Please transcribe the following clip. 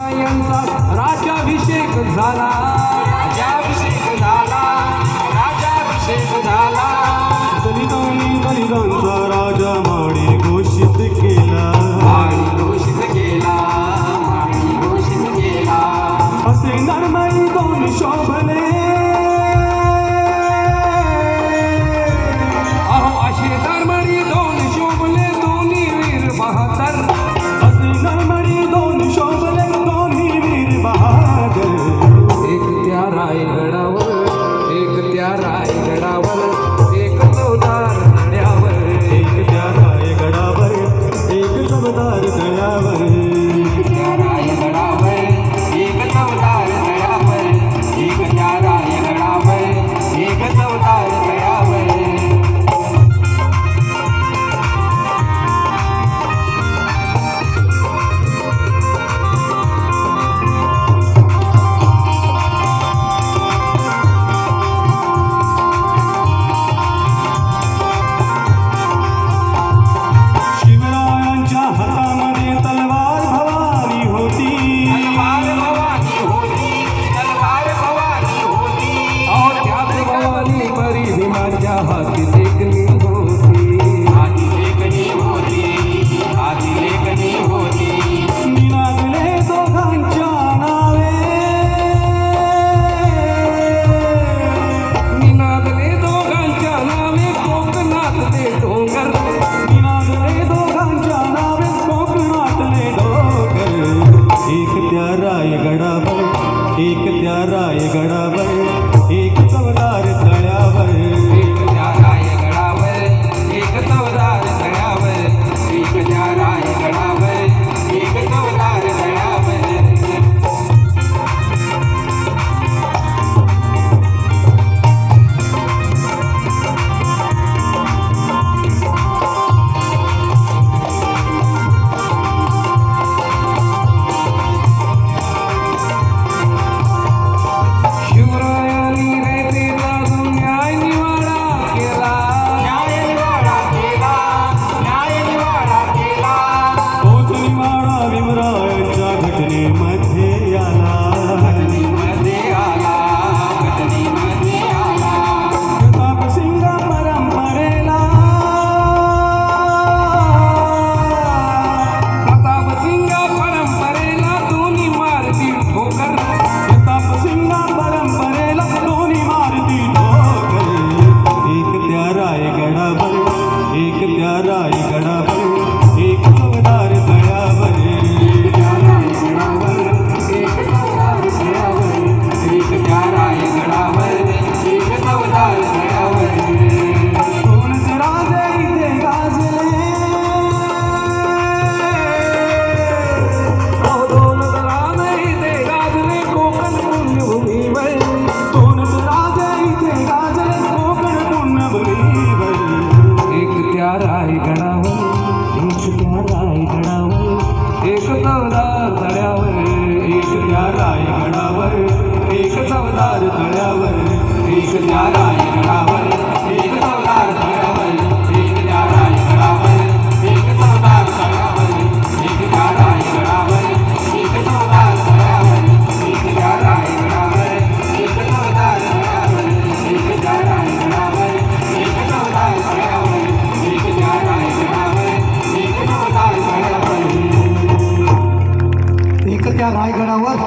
राज्याभिषेक झाला. राज्याभिषेक झाला. राज्याभिषेक झाला. दलितांनी दलितांचा राजा माडी घोषित केला. माडी घोषित केला. माडी घोषित केला. असे नरमाई दोन शोभले. प्यारा ये गड़ा बल एक प्यारा ये गड़ा बल 나